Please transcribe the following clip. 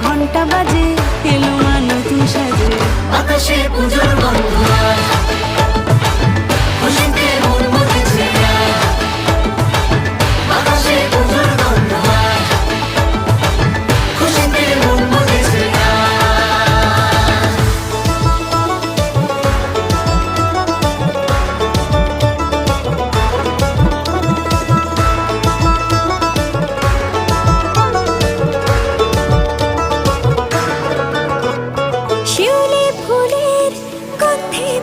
ঘণ্টা বাজে এলো মা নতুন আকাশে পুজোর বন্ধ